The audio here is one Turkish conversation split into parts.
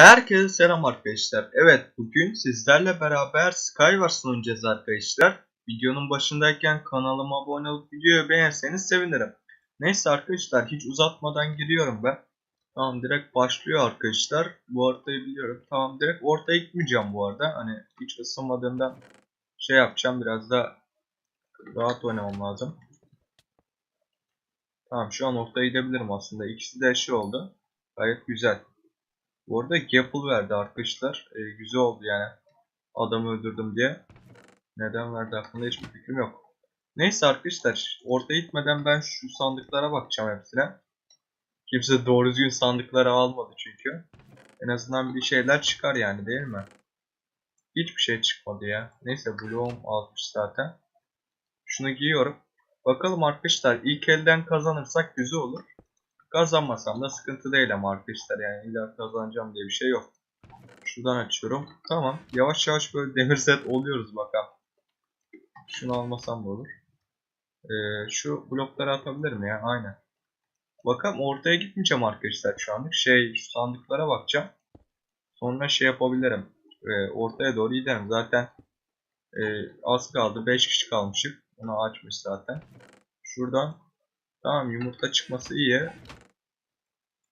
Herkese selam arkadaşlar. Evet bugün sizlerle beraber Skywars oynayacağız arkadaşlar. Videonun başındayken kanalıma abone olup videoyu beğenirseniz sevinirim. Neyse arkadaşlar hiç uzatmadan giriyorum ben. Tamam direkt başlıyor arkadaşlar. Bu haritayı biliyorum. Tamam direkt ortaya gitmeyeceğim bu arada. Hani hiç ısınmadığımdan şey yapacağım biraz da rahat oynamam lazım. Tamam şu an ortaya gidebilirim aslında. İkisi de şey oldu. Gayet güzel. Bu arada Gapple verdi arkadaşlar. Ee, güzel oldu yani. Adamı öldürdüm diye. Neden verdi hakkında hiçbir fikrim yok. Neyse arkadaşlar. Ortaya gitmeden ben şu sandıklara bakacağım hepsine. Kimse doğru düzgün sandıkları almadı çünkü. En azından bir şeyler çıkar yani değil mi? Hiçbir şey çıkmadı ya. Neyse bloğum azmış zaten. Şunu giyiyorum. Bakalım arkadaşlar ilk elden kazanırsak güzel olur. Kazanmasam da sıkıntı değil ama arkadaşlar yani illa kazanacağım diye bir şey yok. Şuradan açıyorum. Tamam. Yavaş yavaş böyle demir set oluyoruz bakalım. Şunu almasam da olur. Ee, şu blokları atabilirim ya. Aynen. Bakalım ortaya gitmeyeceğim arkadaşlar şu anlık. Şey şu sandıklara bakacağım. Sonra şey yapabilirim. Ee, ortaya doğru giderim. Zaten e, az kaldı. 5 kişi kalmışık. Onu açmış zaten. Şuradan Tamam yumurta çıkması iyi.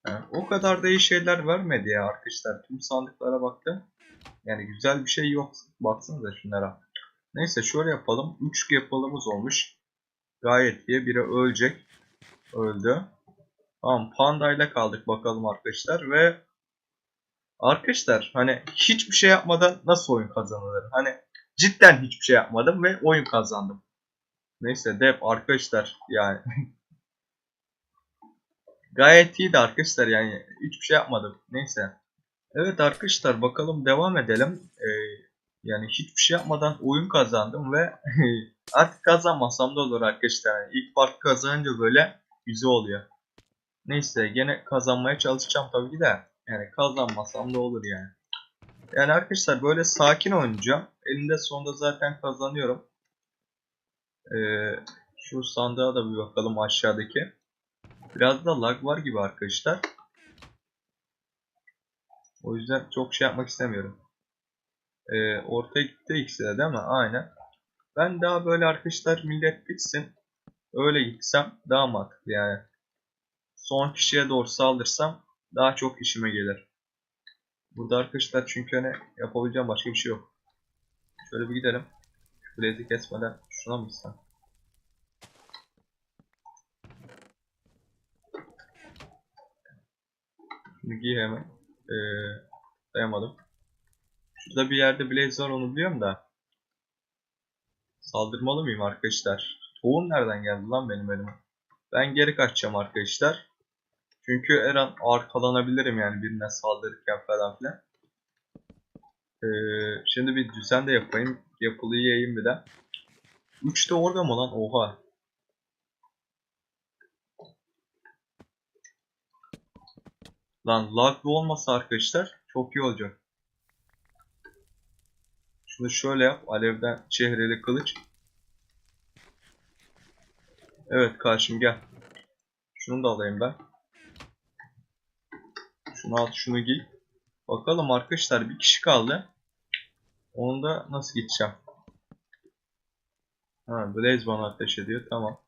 Yani o kadar da iyi şeyler vermedi ya arkadaşlar. Tüm sandıklara baktım. Yani güzel bir şey yok. Baksanıza şunlara. Neyse şöyle yapalım. 3 yapalımız olmuş. Gayet iyi. Biri ölecek. Öldü. Tamam panda ile kaldık bakalım arkadaşlar ve Arkadaşlar hani hiçbir şey yapmadan nasıl oyun kazanılır? Hani cidden hiçbir şey yapmadım ve oyun kazandım. Neyse dep arkadaşlar yani Gayet iyiydi arkadaşlar yani hiçbir şey yapmadım. Neyse. Evet arkadaşlar bakalım devam edelim. Ee, yani hiçbir şey yapmadan oyun kazandım ve artık kazanmasam da olur arkadaşlar. Yani ilk part kazanınca böyle güzel oluyor. Neyse gene kazanmaya çalışacağım tabii ki de. Yani kazanmasam da olur yani. Yani arkadaşlar böyle sakin oynayacağım. Elinde sonunda zaten kazanıyorum. Ee, şu sandığa da bir bakalım aşağıdaki. Biraz da lag var gibi arkadaşlar. O yüzden çok şey yapmak istemiyorum. Ee, ortaya gitti ikisi de değil mi? Aynen. Ben daha böyle arkadaşlar millet bitsin. Öyle gitsem daha mantıklı yani. Son kişiye doğru saldırsam daha çok işime gelir. Burada arkadaşlar çünkü hani yapabileceğim başka bir şey yok. Şöyle bir gidelim. Şu bilezi kesmeden şuna mı gitsem? Şunu giy hemen. Ee, dayamadım. Şurada bir yerde Blaze var onu biliyorum da. Saldırmalı mıyım arkadaşlar? Tohum nereden geldi lan benim elime? Ben geri kaçacağım arkadaşlar. Çünkü her an arkalanabilirim yani birine saldırırken falan filan. Ee, şimdi bir düzen de yapayım. Yapılı yiyeyim bir de. 3 de orada mı lan? Oha. Lan laglı olmasa arkadaşlar çok iyi olacak. Şunu şöyle yap. Alevden çehreli kılıç. Evet karşım gel. Şunu da alayım ben. Şunu al şunu giy. Bakalım arkadaşlar bir kişi kaldı. Onu da nasıl gideceğim? Ha Blaze bana ateş ediyor tamam.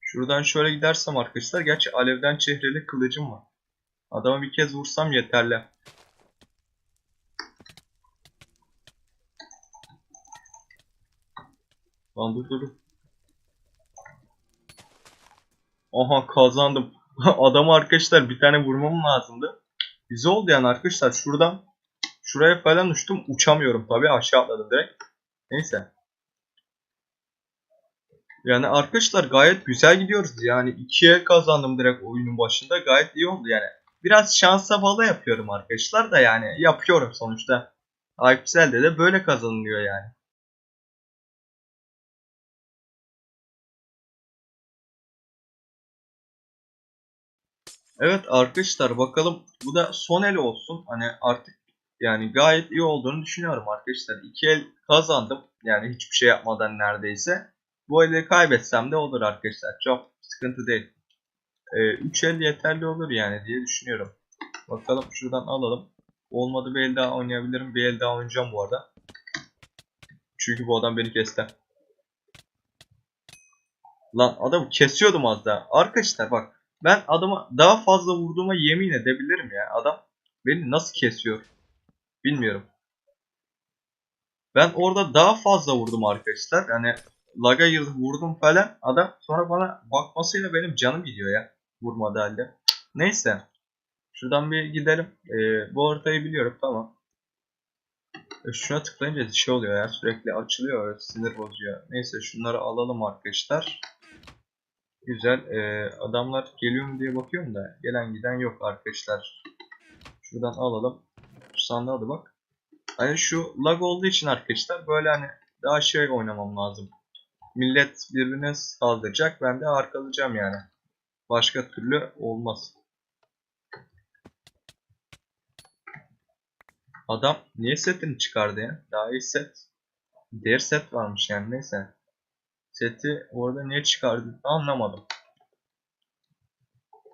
Şuradan şöyle gidersem arkadaşlar gerçi alevden çehreli kılıcım var. Adamı bir kez vursam yeterli. Lan dur dur. Aha kazandım. Adamı arkadaşlar bir tane vurmam lazımdı. Güzel oldu yani arkadaşlar. Şuradan şuraya falan uçtum. Uçamıyorum tabii aşağı atladım direkt. Neyse. Yani arkadaşlar gayet güzel gidiyoruz. Yani ikiye kazandım direkt oyunun başında. Gayet iyi oldu yani. Biraz şansa bağlı yapıyorum arkadaşlar da yani yapıyorum sonuçta. Hypixel'de de böyle kazanılıyor yani. Evet arkadaşlar bakalım bu da son el olsun. Hani artık yani gayet iyi olduğunu düşünüyorum arkadaşlar. İki el kazandım. Yani hiçbir şey yapmadan neredeyse. Bu eli kaybetsem de olur arkadaşlar. Çok sıkıntı değil. 3 el yeterli olur yani diye düşünüyorum. Bakalım şuradan alalım. Olmadı bir el daha oynayabilirim. Bir el daha oynayacağım bu arada. Çünkü bu adam beni kesti. Lan adamı kesiyordum az daha. Arkadaşlar bak. Ben adama daha fazla vurduğuma yemin edebilirim ya. Adam beni nasıl kesiyor? Bilmiyorum. Ben orada daha fazla vurdum arkadaşlar. Yani laga girdim vurdum falan. Adam sonra bana bakmasıyla benim canım gidiyor ya. Vurmadı halde. Neyse. Şuradan bir gidelim. Ee, bu haritayı biliyorum tamam. E, şuna tıklayınca şey oluyor ya sürekli açılıyor sinir bozuyor. Neyse şunları alalım arkadaşlar. Güzel. Ee, adamlar geliyor mu diye bakıyorum da gelen giden yok arkadaşlar. Şuradan alalım. Şu sandığa bak. Hani şu lag olduğu için arkadaşlar böyle hani daha şey oynamam lazım. Millet birbirine saldıracak ben de arkalayacağım yani. Başka türlü olmaz. Adam niye setini çıkardı ya? Daha iyi set. Diğer set varmış yani neyse. Seti orada niye çıkardı anlamadım.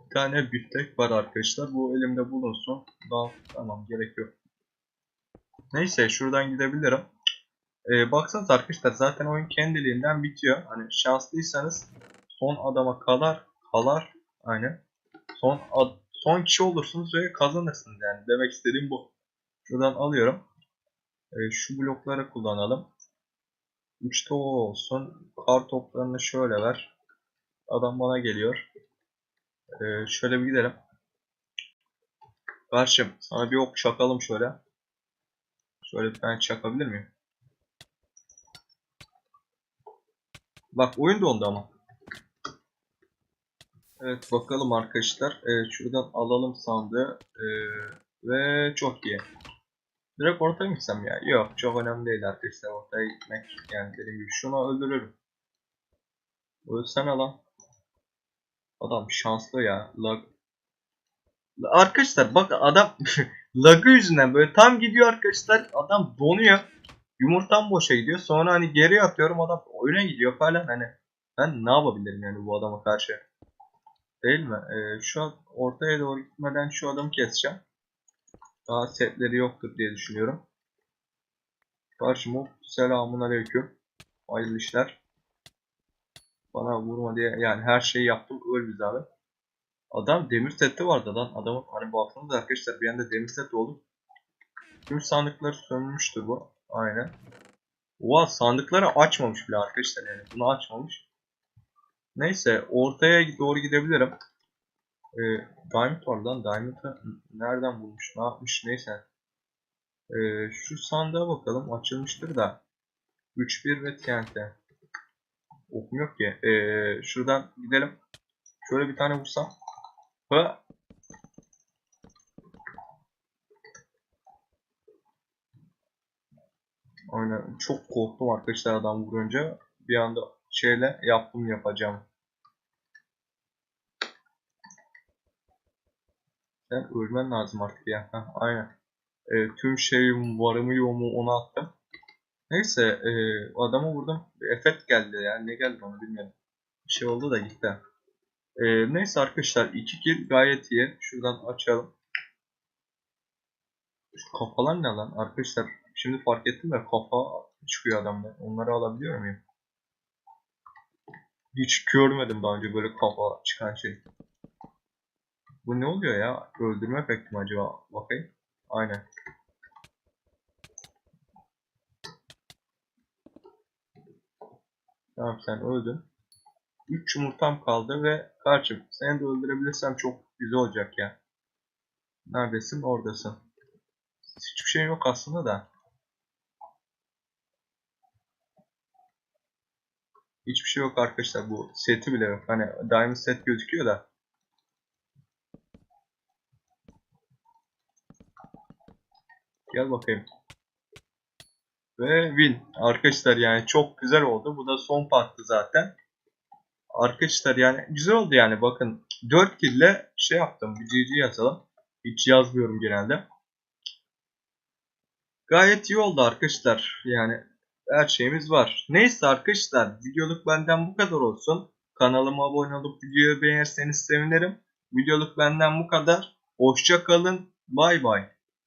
Bir tane büftek var arkadaşlar. Bu elimde bulunsun. Daha tamam gerek yok. Neyse şuradan gidebilirim. Ee, baksanız arkadaşlar zaten oyun kendiliğinden bitiyor. Hani şanslıysanız son adama kalar kalar aynen. Son son kişi olursunuz ve kazanırsınız yani. Demek istediğim bu. Şuradan alıyorum. Ee, şu blokları kullanalım. 3 tava olsun. Kar toplarını şöyle ver. Adam bana geliyor. Ee, şöyle bir gidelim. Karşım sana bir ok çakalım şöyle. Şöyle bir tane çakabilir miyim? Bak oyun dondu ama. Evet bakalım arkadaşlar. Evet, şuradan alalım sandığı. Ee, ve çok iyi. Direkt ortaya mı gitsem ya? Yok çok önemli değil arkadaşlar ortaya gitmek. Yani dediğim gibi şunu öldürürüm. Ölsene lan. Adam şanslı ya. Lag. Arkadaşlar bak adam lagı yüzünden böyle tam gidiyor arkadaşlar. Adam donuyor. Yumurtam boşa gidiyor. Sonra hani geri atıyorum adam oyuna gidiyor falan hani. Ben ne yapabilirim yani bu adama karşı? Değil mi? Ee, şu an ortaya doğru gitmeden şu adamı keseceğim. Daha setleri yoktur diye düşünüyorum. Karşıma selamun aleyküm. Hayırlı işler. Bana vurma diye yani her şeyi yaptım öl bizi abi. Adam demir seti vardı lan. Adamın hani baksanıza arkadaşlar bir anda demir set oldu. Tüm sandıkları sömürmüştür bu. Aynen. Oha sandıkları açmamış bile arkadaşlar yani. Bunu açmamış. Neyse ortaya doğru gidebilirim. Ee, Diamond var. Diamond'ı nereden bulmuş? Ne yapmış? Neyse. Ee, şu sandığa bakalım. Açılmıştır da. 3-1 ve TNT. Okum yok ki. Ee, şuradan gidelim. Şöyle bir tane vursam. Ha. Aynen. Çok korktum arkadaşlar adam vurunca. Bir anda şeyle yaptım yapacağım. Sen ölmen lazım artık ya. Heh, aynen. E, tüm şeyim varımı yoğumu ona attım. Neyse e, adamı vurdum. Efekt geldi yani ne geldi onu bilmiyorum. Bir şey oldu da gitti. E, neyse arkadaşlar 2 kill gayet iyi. Şuradan açalım. Şu kafalar ne lan arkadaşlar? Şimdi fark ettim de kafa çıkıyor adamda. Onları alabiliyor muyum? Hiç görmedim daha önce böyle kafa çıkan şey. Bu ne oluyor ya? Öldürme efekti mi acaba? Bakayım. Aynen. Tamam sen öldün. 3 yumurtam kaldı ve karşım seni de öldürebilirsem çok güzel olacak ya. Neredesin? Oradasın. Hiçbir şey yok aslında da. Hiçbir şey yok arkadaşlar bu seti bile yok. Hani diamond set gözüküyor da. Gel bakayım. Ve win. Arkadaşlar yani çok güzel oldu. Bu da son parttı zaten. Arkadaşlar yani güzel oldu yani bakın. 4 kill ile şey yaptım. Bir GG yazalım. Hiç yazmıyorum genelde. Gayet iyi oldu arkadaşlar. Yani her şeyimiz var. Neyse arkadaşlar videoluk benden bu kadar olsun. Kanalıma abone olup videoyu beğenirseniz sevinirim. Videoluk benden bu kadar. Hoşça kalın. Bay bay.